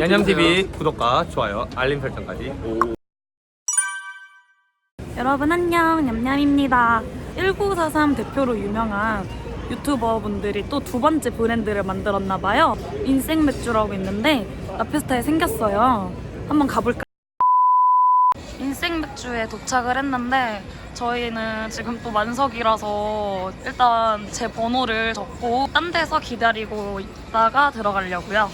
양념TV 구독과 좋아요, 알림 설정까지. 여러분 안녕. 냠냠입니다. 1943 대표로 유명한 유튜버 분들이 또 두 번째 브랜드를 만들었나 봐요. 인생 맥주라고 있는데 라페스타에 생겼어요. 한번 가볼까? 인생 맥주에 도착을 했는데 저희는 지금 또 만석이라서 일단 제 번호를 적고 딴 데서 기다리고 있다가 들어가려고요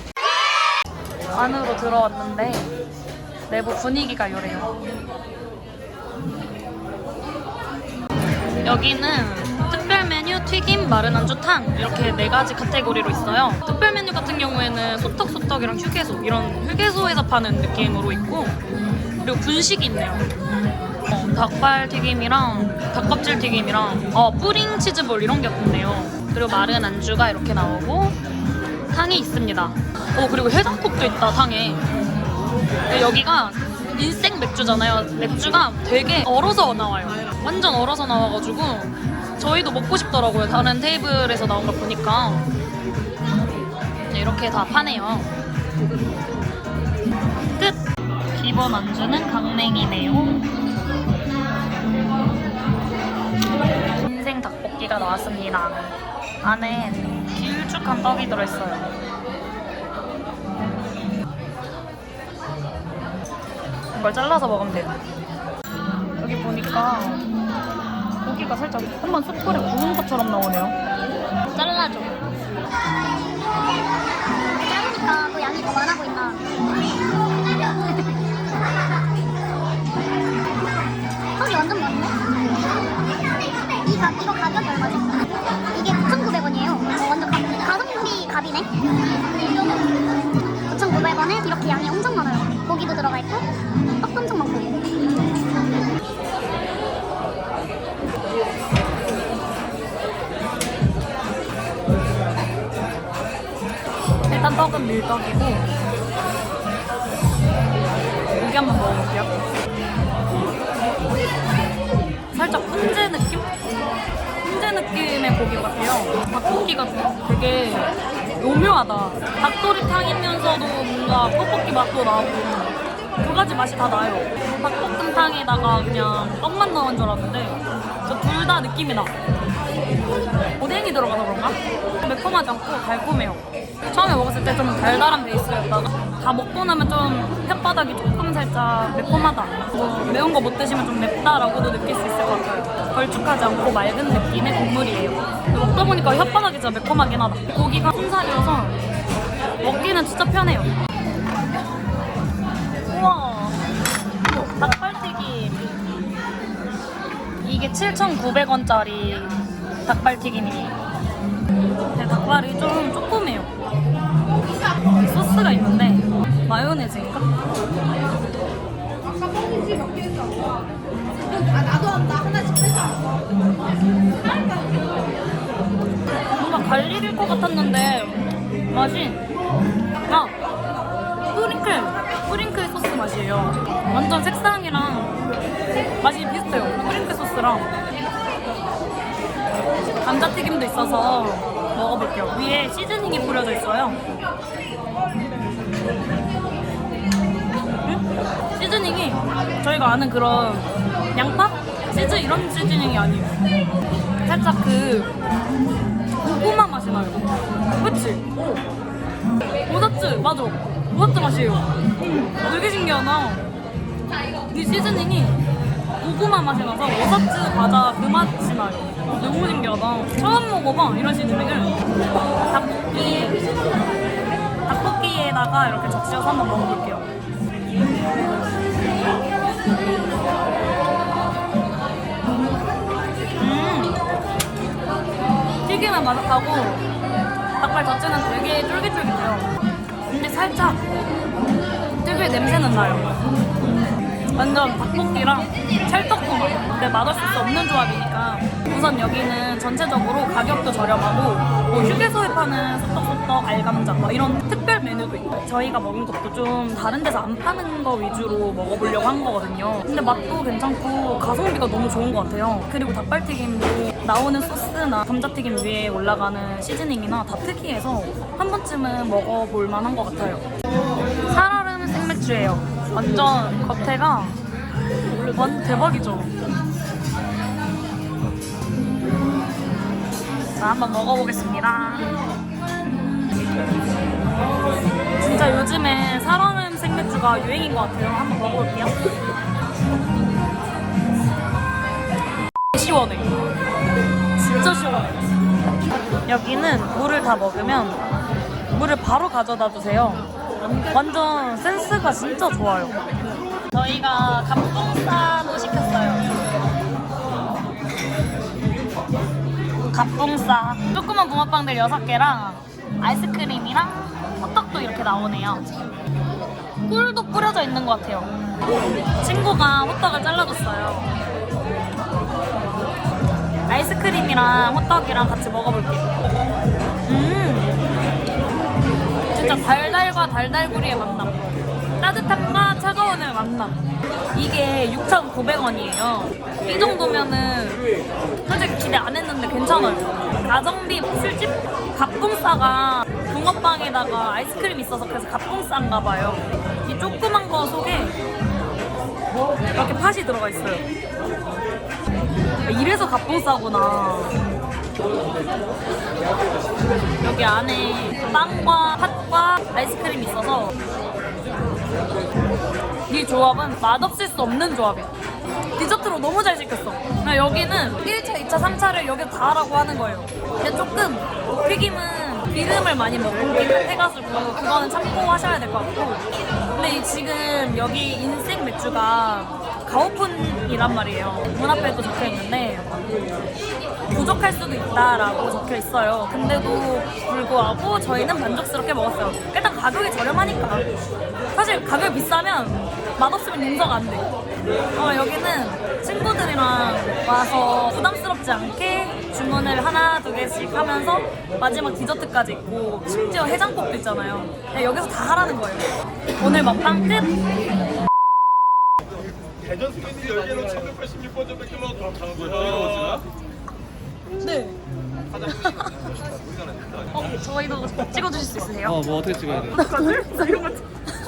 안으로 들어왔는데 내부 분위기가 이래요 여기는 특별 메뉴, 튀김, 마른 안주, 탕 이렇게 네 가지 카테고리로 있어요. 특별 메뉴 같은 경우에는 소떡소떡이랑 휴게소 이런 휴게소에서 파는 느낌으로 있고 그리고 분식이 있네요. 어, 닭발 튀김이랑 닭껍질 튀김이랑 어, 뿌링 치즈볼 이런 게 있네요. 그리고 마른 안주가 이렇게 나오고 탕이 있습니다. 어 그리고 해장국도 있다 탕에. 여기가 인생 맥주잖아요. 맥주가 되게 얼어서 나와요. 완전 얼어서 나와가지고 저희도 먹고 싶더라고요. 다른 테이블에서 나온 걸 보니까 네, 이렇게 다 파네요. 끝. 기본 안주는 강냉이네요. 인생 닭볶이가 나왔습니다. 안에 길쭉한 떡이 들어있어요. 이걸 잘라서 먹으면 돼요. 여기 보니까 고기가 살짝 한번 숯불에 구운 것처럼 나오네요. 잘라줘. 고기도 들어가 있고, 떡도 엄청 많고. 일단 떡은 밀떡이고 고기 한번 먹어볼게요. 살짝 훈제 느낌? 훈제 느낌의 고기 같아요. 닭고기가 되게 오묘하다. 닭도리탕이면서도 뭔가 떡볶이 맛도 나고 두 가지 맛이 다 나요. 닭볶음탕에다가 그냥 떡만 넣은 줄 알았는데 저둘다 느낌이 나. 오뎅이 들어가서 그런가? 매콤하지 않고 달콤해요. 처음에 먹었을 때 좀 달달한 베이스였다가 다 먹고 나면 좀 혓바닥이 조금 살짝 매콤하다. 뭐 매운 거 못 드시면 좀 맵다라고도 느낄 수 있을 것 같아요. 걸쭉하지 않고 맑은 느낌의 국물이에요. 먹다 보니까 혓바닥이 진짜 매콤하긴 하다. 고기가 순살이어서 먹기는 진짜 편해요. 우와, 닭발튀김. 이게 7,900원짜리 닭발튀김이에요. 닭발이 좀 조그매요. 소스가 있는데 마요네즈인가? 뭔가 갈릭일 것 같았는데 맛이 아 뿌링클 뿌링클 소스 맛이에요. 완전 색상이랑 맛이 비슷해요. 뿌링클 소스랑 감자튀김도 있어서 먹어볼게요. 위에 시즈닝이 뿌려져 있어요. 시즈닝이 저희가 아는 그런 양파? 치즈 이런 시즈닝이 아니에요. 살짝 그 고구마 맛이 나요. 그치? 오. 오다츠, 맞아. 오다츠 맛이에요. 음, 되게 신기하다. 이 시즈닝이 고구마 맛이 나서 오사츠 과자 그 맛이 나요. 너무 신기하다. 처음 먹어봐 이런 시즈닝을 닭볶이 닭볶이에다가 이렇게 적셔서 한번 먹어볼게요. 음, 튀김은 바삭하고 닭발 자체는 되게 쫄깃쫄깃해요. 근데 살짝 특유의 냄새는 나요. 완전 닭볶이랑 찰떡궁합. 근데 맛없을 수 없는 조합이니까 우선 여기는 전체적으로 가격도 저렴하고 뭐 휴게소에 파는 소떡소떡 알감자 뭐 이런 특별 메뉴도 있고 저희가 먹은 것도 좀 다른 데서 안 파는 거 위주로 먹어보려고 한 거거든요. 근데 맛도 괜찮고 가성비가 너무 좋은 것 같아요. 그리고 닭발튀김도 나오는 소스나 감자튀김 위에 올라가는 시즈닝이나 다 특이해서 한 번쯤은 먹어볼 만한 것 같아요. 맥주예요. 완전 겉에가 완전 대박이죠. 자, 한번 먹어보겠습니다. 진짜 요즘에 살아있는 생맥주가 유행인 것 같아요. 한번 먹어볼게요. 시원해. 진짜 시원해. 여기는 물을 다 먹으면 물을 바로 가져다 주세요. 완전 센스가 진짜 좋아요. 저희가 갑봉산도 시켰어요. 갑봉사 조그만 붕어빵들 6개랑 아이스크림이랑 호떡도 이렇게 나오네요. 꿀도 뿌려져 있는 것 같아요. 친구가 호떡을 잘라줬어요. 아이스크림이랑 호떡이랑 같이 먹어볼게요. 진짜 달달과 달달구리의 만남. 따뜻함과 차가운의 만남. 이게 6,900원이에요. 이 정도면은 솔직히 기대 안 했는데 괜찮아요. 가성비 술집 갑봉싸가 붕어빵에다가 아이스크림 있어서 그래서 갑봉싸인가 봐요. 이 조그만 거 속에 이렇게 팥이 들어가 있어요. 이래서 갑봉싸구나. 여기 안에 빵과 팥과 아이스크림이 있어서 이 조합은 맛없을 수 없는 조합이야. 디저트로 너무 잘 시켰어. 여기는 1차, 2차, 3차를 여기서 다 하라고 하는 거예요. 근데 조금 튀김은 기름을 많이 먹긴 해가지고 그거는 참고하셔야 될 것 같고. 근데 이 지금 여기 인생 맥주가 가오픈이란 말이에요. 문 앞에도 적혀 있는데 부족할 수도 있다라고 적혀 있어요. 근데도 불구하고 저희는 만족스럽게 먹었어요. 일단 가격이 저렴하니까. 사실 가격이 비싸면 맛없으면 용서가 안 돼. 어, 여기는 친구들이랑 와서 부담스럽지 않게 주문을 하나, 두 개씩 하면서 마지막 디저트까지 있고 심지어 해장국도 있잖아요. 그냥 여기서 다 하라는 거예요. 오늘 먹방 끝! 대전 스페이스 열개로 786번째 뺏기면 그럼 당구야. 네. 어, 저희도 찍어주실 수 있으세요? 어, 뭐 어떻게 찍어야 돼? 나 이런 거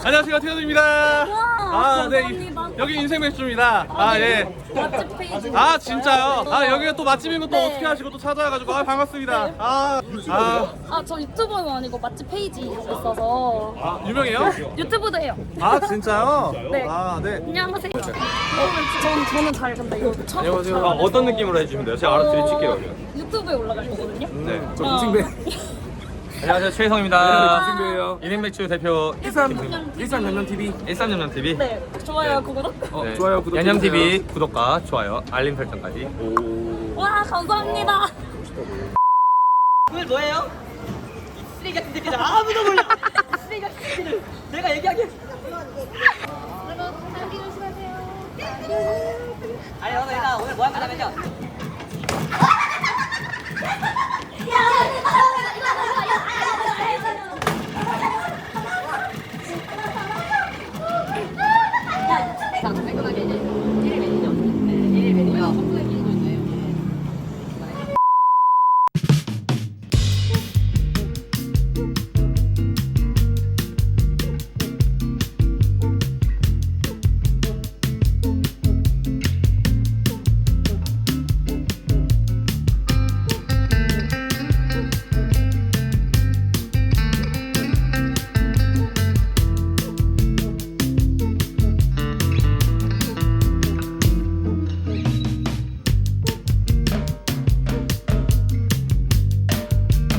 안녕하세요, 태현입니다. 아, 네. 이- 감사합니다. 여기 인생 맥주입니다. 아, 예. 맛집 페이지. 아, 진짜요? 아, 여기가 또 맛집인 것도 네. 어떻게 하시고 또 찾아와가지고, 아, 반갑습니다. 아, 아, 아, 저 유튜버는 아니고 맛집 페이지 있어서 아, 유명해요? 유튜브도 해요. 아, 진짜요? 네. 아, 네. 안녕하세요. 어, 전, 저는 잘 근데 이거 처음 안녕하세요. 잘 아. 어떤 느낌으로 해주시면 돼요? 제가 알아서 드릴게요. 유튜브에 올라갈 거거든요. 네. 저 인생배. 안녕하세요, 최희성입니다. 인생배예요. 인생 맥주 대표 일산 일산 연년 TV. 일산염염 TV. 네, 좋아요, 구독. 어, 좋아요, 구독 해주세요. TV 구독과 좋아요, 알림 설정까지. 와, 감사합니다. 오늘 뭐예요? 쓰레기 같은 새끼들 아무도 몰라 쓰레기 같은 새끼들 내가 얘기하게 아니 오늘 일단 오늘 뭐 할 거냐면요 야